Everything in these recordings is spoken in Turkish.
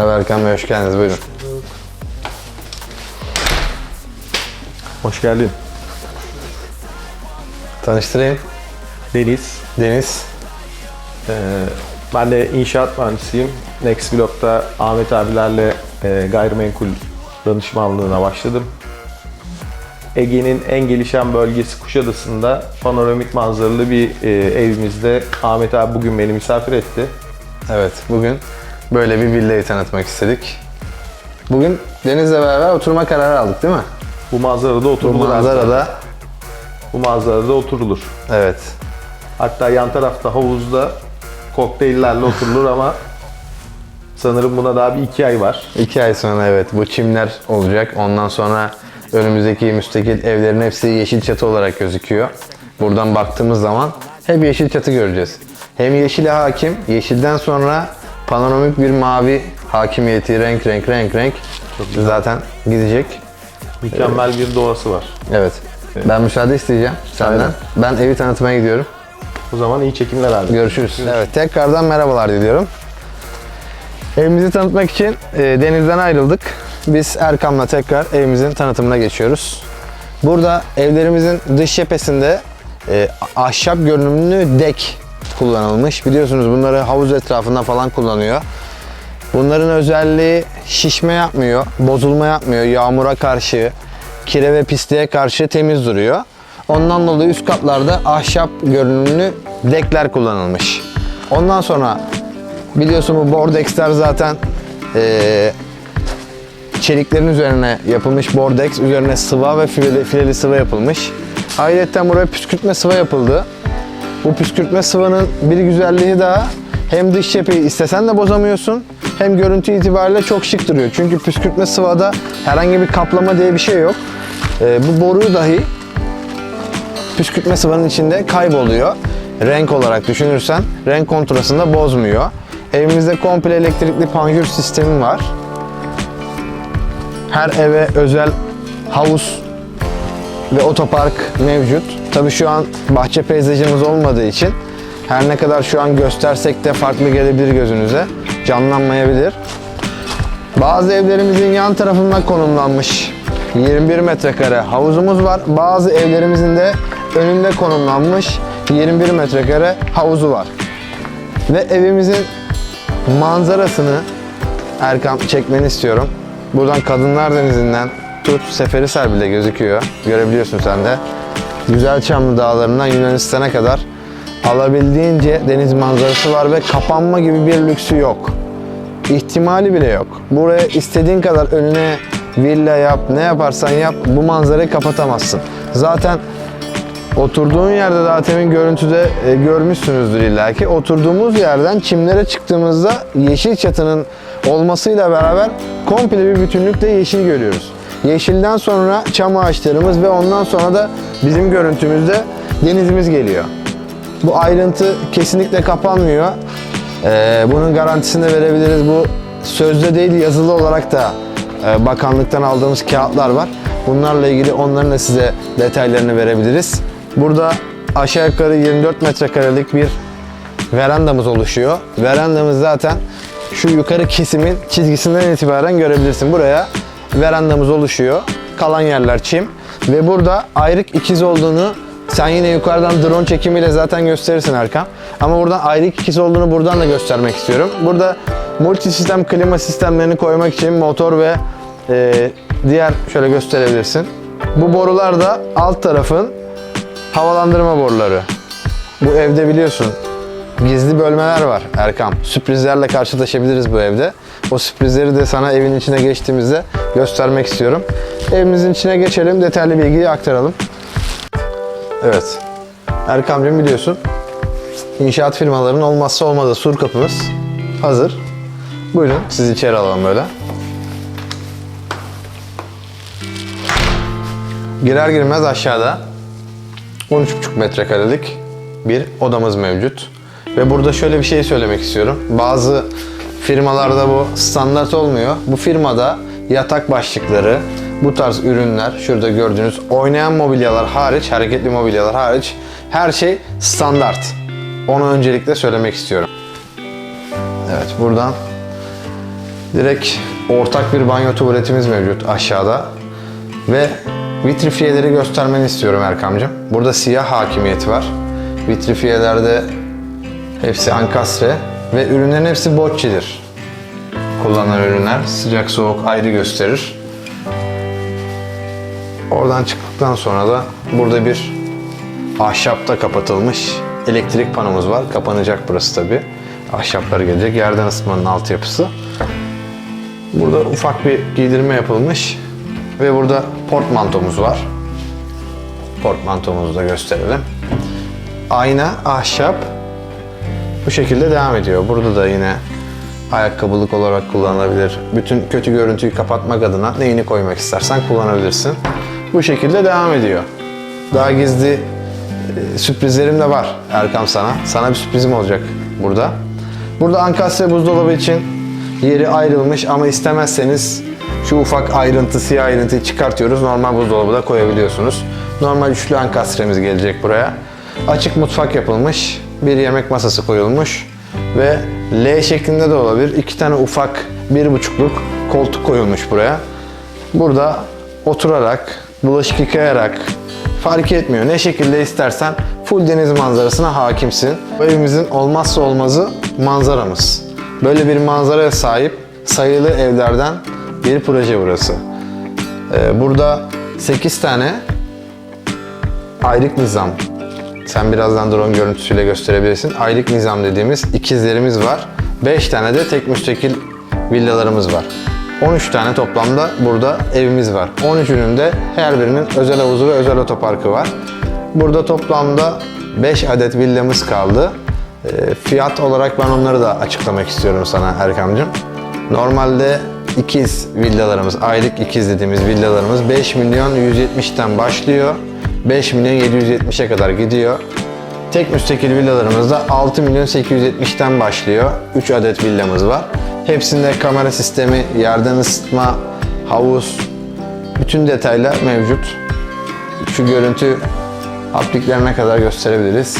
Merhaba Erkan Bey, hoş geldiniz. Buyurun. Hoş geldin. Tanıştırayım. Deniz. Deniz. Ee, ben de inşaat mühendisiyim. Next Vlog'da Ahmet abilerle e, gayrimenkul danışmanlığına başladım. Ege'nin en gelişen bölgesi Kuşadası'nda panoramik manzaralı bir e, evimizde Ahmet abi bugün beni misafir etti. Evet, bugün böyle bir villayı tanıtmak istedik. Bugün Deniz'le beraber oturma kararı aldık değil mi? Bu manzarada Bu oturulur. manzarada, Bu manzarada oturulur. evet. Hatta yan tarafta havuzda kokteyllerle oturulur ama sanırım buna daha bir iki ay var. İki ay sonra evet bu çimler olacak. Ondan sonra önümüzdeki müstakil evlerin hepsi yeşil çatı olarak gözüküyor. Buradan baktığımız zaman hep yeşil çatı göreceğiz. Hem yeşile hakim, yeşilden sonra panoramik bir mavi hakimiyeti renk renk renk renk zaten gidecek. Mükemmel bir doğası var. Evet. Ben müsaade isteyeceğim senden. Aynen. Ben evi tanıtmaya gidiyorum. O zaman iyi çekimler abi. Görüşürüz. Evet, tekrardan merhabalar diliyorum. Evimizi tanıtmak için e, denizden ayrıldık. Biz Erkam'la tekrar evimizin tanıtımına geçiyoruz. Burada evlerimizin dış cephesinde e, ahşap görünümlü dek kullanılmış. Biliyorsunuz bunları havuz etrafında falan kullanıyor. Bunların özelliği şişme yapmıyor, bozulma yapmıyor, yağmura karşı, kire ve pisliğe karşı temiz duruyor. Ondan dolayı üst katlarda ahşap görünümlü dekler kullanılmış. Ondan sonra biliyorsun bu bordexler zaten eee, çeliklerin üzerine yapılmış bordex, üzerine sıva ve fileli, fileli sıva yapılmış. Ayrıca buraya püskürtme sıva yapıldı. Bu püskürtme sıvanın bir güzelliği daha hem dış cepheyi istesen de bozamıyorsun hem görüntü itibariyle çok şık duruyor. Çünkü püskürtme sıvada herhangi bir kaplama diye bir şey yok. Ee, bu boruyu dahi püskürtme sıvanın içinde kayboluyor. Renk olarak düşünürsen renk kontrastını da bozmuyor. Evimizde komple elektrikli panjur sistemi var. Her eve özel havuz ve otopark mevcut. Tabii şu an bahçe peyzajımız olmadığı için her ne kadar şu an göstersek de farklı gelebilir gözünüze. Canlanmayabilir. Bazı evlerimizin yan tarafında konumlanmış 21 metrekare havuzumuz var. Bazı evlerimizin de önünde konumlanmış 21 metrekare havuzu var. Ve evimizin manzarasını Erkam çekmeni istiyorum. Buradan Kadınlar Denizi'nden tut Seferihisar bile gözüküyor. Görebiliyorsun sen de. Güzelçamlı Dağları'ndan Yunanistan'a kadar alabildiğince deniz manzarası var ve kapanma gibi bir lüksü yok. İhtimali bile yok. Buraya istediğin kadar önüne villa yap, ne yaparsan yap bu manzarayı kapatamazsın. Zaten Oturduğun yerde daha temin görüntüde e, görmüşsünüzdür illaki. Oturduğumuz yerden çimlere çıktığımızda yeşil çatının olmasıyla beraber komple bir bütünlükte yeşil görüyoruz. Yeşilden sonra çam ağaçlarımız ve ondan sonra da bizim görüntümüzde denizimiz geliyor. Bu ayrıntı kesinlikle kapanmıyor. Ee, bunun garantisini de verebiliriz. Bu sözde değil yazılı olarak da e, bakanlıktan aldığımız kağıtlar var. Bunlarla ilgili onların da size detaylarını verebiliriz. Burada aşağı yukarı 24 metrekarelik bir verandamız oluşuyor. Verandamız zaten şu yukarı kesimin çizgisinden itibaren görebilirsin. Buraya verandamız oluşuyor. Kalan yerler çim. Ve burada ayrık ikiz olduğunu sen yine yukarıdan drone çekimiyle zaten gösterirsin Erkan. Ama buradan ayrık ikiz olduğunu buradan da göstermek istiyorum. Burada multi sistem klima sistemlerini koymak için motor ve e, diğer şöyle gösterebilirsin. Bu borular da alt tarafın havalandırma boruları. Bu evde biliyorsun gizli bölmeler var Erkam. Sürprizlerle karşılaşabiliriz bu evde. O sürprizleri de sana evin içine geçtiğimizde göstermek istiyorum. Evimizin içine geçelim, detaylı bilgiyi aktaralım. Evet. Erkam'cığım biliyorsun inşaat firmalarının olmazsa olmazı sur kapımız hazır. Buyurun sizi içeri alalım böyle. Girer girmez aşağıda 13,5 metrekarelik bir odamız mevcut. Ve burada şöyle bir şey söylemek istiyorum. Bazı firmalarda bu standart olmuyor. Bu firmada yatak başlıkları, bu tarz ürünler, şurada gördüğünüz oynayan mobilyalar hariç, hareketli mobilyalar hariç her şey standart. Onu öncelikle söylemek istiyorum. Evet buradan Direkt ortak bir banyo tuvaletimiz mevcut aşağıda. Ve vitrifiyeleri göstermeni istiyorum Erkam'cığım. Burada siyah hakimiyeti var. Vitrifiyelerde hepsi ankastre ve ürünlerin hepsi boccidir. Kullanılan ürünler sıcak soğuk ayrı gösterir. Oradan çıktıktan sonra da burada bir ahşapta kapatılmış elektrik panomuz var. Kapanacak burası tabi. Ahşaplar gelecek. Yerden ısıtmanın altyapısı. Burada ufak bir giydirme yapılmış. Ve burada portmantomuz var. Portmantomuzu da gösterelim. Ayna, ahşap bu şekilde devam ediyor. Burada da yine ayakkabılık olarak kullanılabilir. Bütün kötü görüntüyü kapatmak adına neyini koymak istersen kullanabilirsin. Bu şekilde devam ediyor. Daha gizli e, sürprizlerim de var Erkam sana. Sana bir sürprizim olacak burada. Burada ankastre buzdolabı için yeri ayrılmış ama istemezseniz şu ufak ayrıntı, siyah ayrıntıyı çıkartıyoruz. Normal buzdolabı da koyabiliyorsunuz. Normal üçlü ankastremiz gelecek buraya. Açık mutfak yapılmış. Bir yemek masası koyulmuş. Ve L şeklinde de olabilir. İki tane ufak bir buçukluk koltuk koyulmuş buraya. Burada oturarak, bulaşık yıkayarak fark etmiyor. Ne şekilde istersen full deniz manzarasına hakimsin. Bu evimizin olmazsa olmazı manzaramız. Böyle bir manzaraya sahip sayılı evlerden bir proje burası. Ee, burada 8 tane aylık nizam. Sen birazdan drone görüntüsüyle gösterebilirsin. Aylık nizam dediğimiz ikizlerimiz var. 5 tane de tek müstakil villalarımız var. 13 tane toplamda burada evimiz var. 13'ünün de her birinin özel havuzu ve özel otoparkı var. Burada toplamda 5 adet villamız kaldı. Ee, Fiyat olarak ben onları da açıklamak istiyorum sana Erkam'cığım. Normalde ikiz villalarımız, aylık ikiz dediğimiz villalarımız 5 milyon 170'ten başlıyor. 5 milyon 770'e kadar gidiyor. Tek müstakil villalarımızda 6 milyon 870'ten başlıyor. 3 adet villamız var. Hepsinde kamera sistemi, yerden ısıtma, havuz, bütün detaylar mevcut. Şu görüntü apliklerine kadar gösterebiliriz.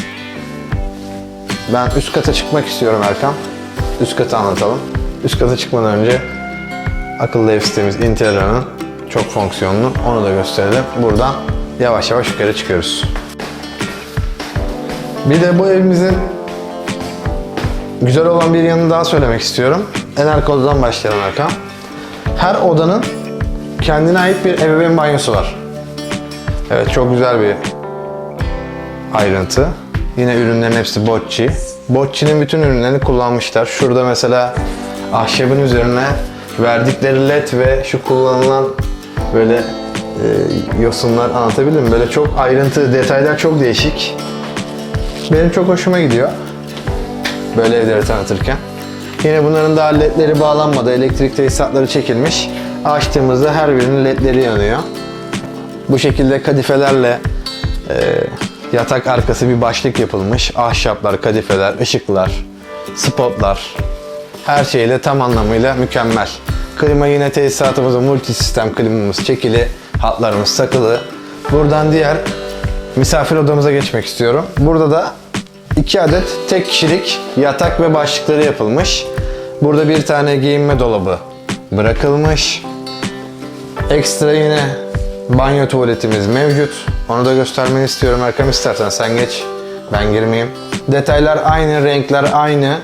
Ben üst kata çıkmak istiyorum Erkan. Üst katı anlatalım. Üst kata çıkmadan önce akıllı ev sistemimiz Intellia'nın çok fonksiyonlu. Onu da gösterelim. Buradan yavaş yavaş yukarı çıkıyoruz. Bir de bu evimizin güzel olan bir yanını daha söylemek istiyorum. En arka odadan başlayalım Erkan. Her odanın kendine ait bir ebeveyn banyosu var. Evet çok güzel bir ayrıntı. Yine ürünlerin hepsi Bocci. Bocci'nin bütün ürünlerini kullanmışlar. Şurada mesela ahşabın üzerine verdikleri led ve şu kullanılan böyle e, yosunlar anlatabildim mi? Böyle çok ayrıntı, detaylar çok değişik. Benim çok hoşuma gidiyor. Böyle evleri tanıtırken. Yine bunların daha ledleri bağlanmadı. Elektrik tesisatları çekilmiş. Açtığımızda her birinin ledleri yanıyor. Bu şekilde kadifelerle e, yatak arkası bir başlık yapılmış. Ahşaplar, kadifeler, ışıklar, spotlar. Her şeyle tam anlamıyla mükemmel. Klima yine tesisatımızın multi sistem klimamız çekili, hatlarımız takılı. Buradan diğer misafir odamıza geçmek istiyorum. Burada da iki adet tek kişilik yatak ve başlıkları yapılmış. Burada bir tane giyinme dolabı bırakılmış. Ekstra yine banyo tuvaletimiz mevcut. Onu da göstermeni istiyorum Erkam istersen sen geç. Ben girmeyeyim. Detaylar aynı, renkler aynı.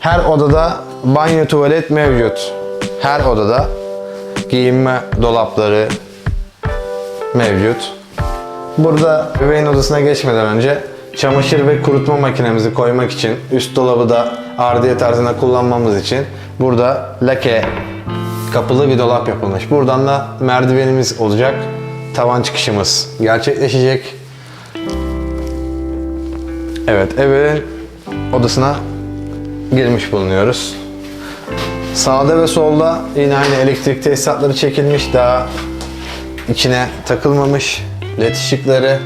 Her odada banyo tuvalet mevcut. Her odada giyinme dolapları mevcut. Burada bebeğin odasına geçmeden önce çamaşır ve kurutma makinemizi koymak için üst dolabı da ardiye tarzında kullanmamız için burada lake kapılı bir dolap yapılmış. Buradan da merdivenimiz olacak. Tavan çıkışımız gerçekleşecek. Evet, evin odasına girmiş bulunuyoruz. Sağda ve solda yine aynı elektrik tesisatları çekilmiş. Daha içine takılmamış led ışıkları,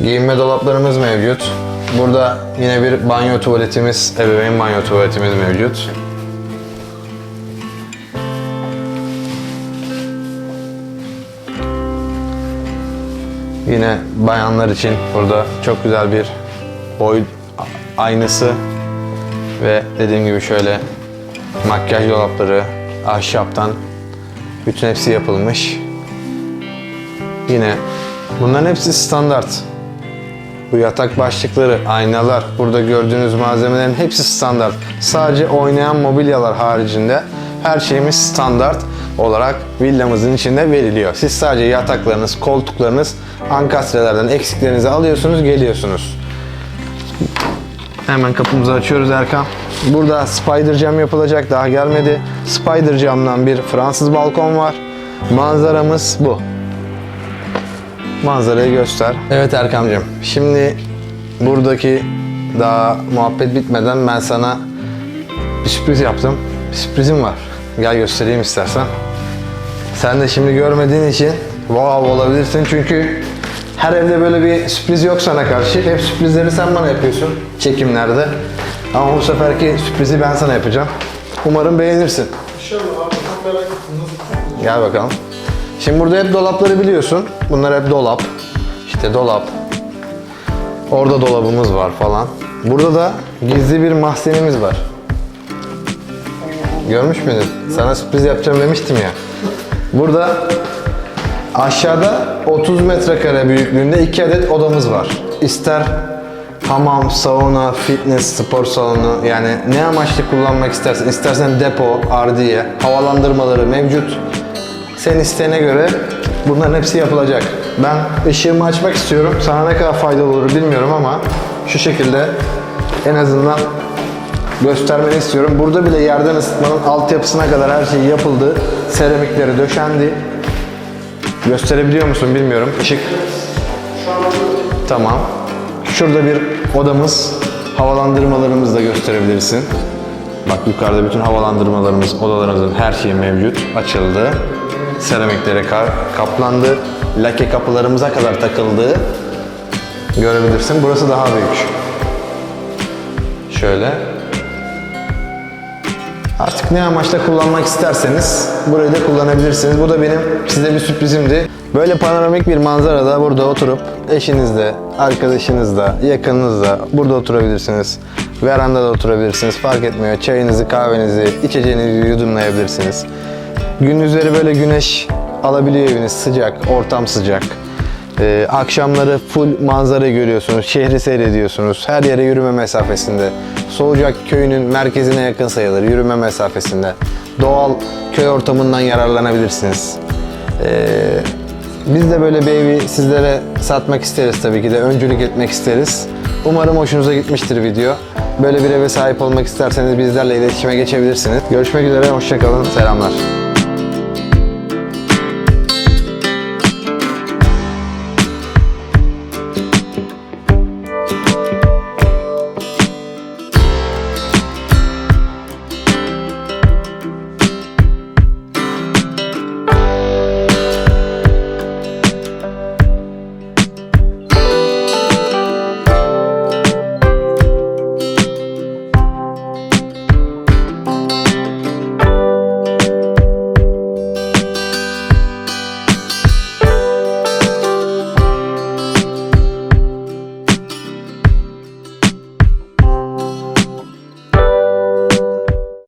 giyinme dolaplarımız mevcut. Burada yine bir banyo tuvaletimiz, ebeveyn banyo tuvaletimiz mevcut. Yine bayanlar için burada çok güzel bir boy aynası ve dediğim gibi şöyle makyaj dolapları, ahşaptan bütün hepsi yapılmış. Yine bunların hepsi standart. Bu yatak başlıkları, aynalar, burada gördüğünüz malzemelerin hepsi standart. Sadece oynayan mobilyalar haricinde her şeyimiz standart olarak villamızın içinde veriliyor. Siz sadece yataklarınız, koltuklarınız, ankastrelerden eksiklerinizi alıyorsunuz, geliyorsunuz. Hemen kapımızı açıyoruz Erkan. Burada spider cam yapılacak daha gelmedi. Spider camdan bir Fransız balkon var. Manzaramız bu. Manzarayı göster. Evet Erkam'cığım. Şimdi buradaki daha muhabbet bitmeden ben sana bir sürpriz yaptım. Bir sürprizim var. Gel göstereyim istersen. Sen de şimdi görmediğin için wow olabilirsin çünkü her evde böyle bir sürpriz yok sana karşı. Hep sürprizleri sen bana yapıyorsun çekimlerde. Ama bu seferki sürprizi ben sana yapacağım. Umarım beğenirsin. İnşallah abi çok merak ettim nasıl Gel bakalım. Şimdi burada hep dolapları biliyorsun. Bunlar hep dolap. İşte dolap. Orada dolabımız var falan. Burada da gizli bir mahzenimiz var. Görmüş müydün? Sana sürpriz yapacağım demiştim ya. Burada aşağıda 30 metrekare büyüklüğünde iki adet odamız var. İster hamam, sauna, fitness, spor salonu yani ne amaçlı kullanmak istersen, istersen depo, ardiye, havalandırmaları mevcut. Senin isteğine göre bunların hepsi yapılacak. Ben ışığımı açmak istiyorum. Sana ne kadar faydalı olur bilmiyorum ama şu şekilde en azından göstermeni istiyorum. Burada bile yerden ısıtmanın altyapısına kadar her şey yapıldı. Seramikleri döşendi. Gösterebiliyor musun bilmiyorum. Işık. Tamam. Şurada bir odamız. Havalandırmalarımızı da gösterebilirsin. Bak yukarıda bütün havalandırmalarımız, odalarımızın her şeyi mevcut. Açıldı. Seramiklere ka- kaplandı. Lake kapılarımıza kadar takıldı. Görebilirsin. Burası daha büyük. Şöyle. Artık ne amaçla kullanmak isterseniz burayı da kullanabilirsiniz. Bu da benim size bir sürprizimdi. Böyle panoramik bir manzarada burada oturup eşinizle, arkadaşınızla, yakınınızla burada oturabilirsiniz. Verandada oturabilirsiniz. Fark etmiyor. Çayınızı, kahvenizi, içeceğinizi yudumlayabilirsiniz. Gündüzleri böyle güneş alabiliyor eviniz. Sıcak, ortam sıcak. Ee, akşamları full manzara görüyorsunuz, şehri seyrediyorsunuz. Her yere yürüme mesafesinde. Soğucak köyünün merkezine yakın sayılır, yürüme mesafesinde. Doğal köy ortamından yararlanabilirsiniz. Ee, biz de böyle bir evi sizlere satmak isteriz tabii ki de, öncülük etmek isteriz. Umarım hoşunuza gitmiştir video. Böyle bir eve sahip olmak isterseniz bizlerle iletişime geçebilirsiniz. Görüşmek üzere, hoşçakalın, selamlar.